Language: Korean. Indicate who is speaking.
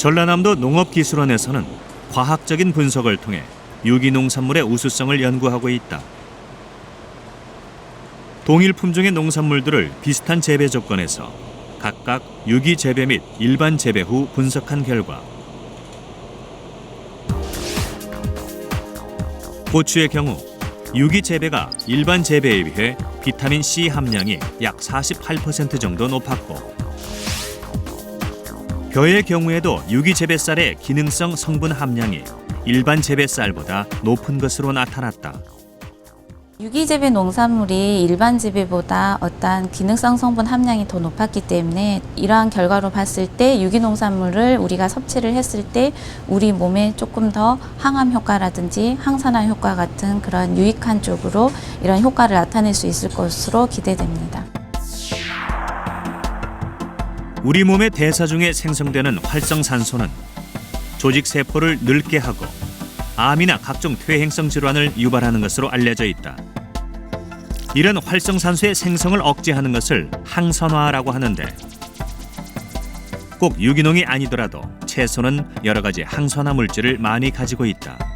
Speaker 1: 전라남도 농업기술원에서는 과학적인 분석을 통해 유기농산물의 우수성을 연구하고 있다. 동일 품종의 농산물들을 비슷한 재배 조건에서 각각 유기 재배 및 일반 재배 후 분석한 결과 고추의 경우 유기 재배가 일반 재배에 비해 비타민 C 함량이 약 48% 정도 높았고 벼의 경우에도 유기 재배쌀의 기능성 성분 함량이 일반 재배쌀보다 높은 것으로 나타났다.
Speaker 2: 유기재배 농산물이 일반 재배보다 어떠한 기능성 성분 함량이 더 높았기 때문에 이러한 결과로 봤을 때 유기농산물을 우리가 섭취를 했을 때 우리 몸에 조금 더 항암 효과라든지 항산화 효과 같은 그런 유익한 쪽으로 이런 효과를 나타낼 수 있을 것으로 기대됩니다.
Speaker 1: 우리 몸의 대사 중에 생성되는 활성산소는 조직 세포를 늙게 하고 암이나 각종 퇴행성 질환을 유발하는 것으로 알려져 있다. 이런 활성산소의 생성을 억제하는 것을 항산화라고 하는데 꼭 유기농이 아니더라도 채소는 여러 가지 항산화 물질을 많이 가지고 있다.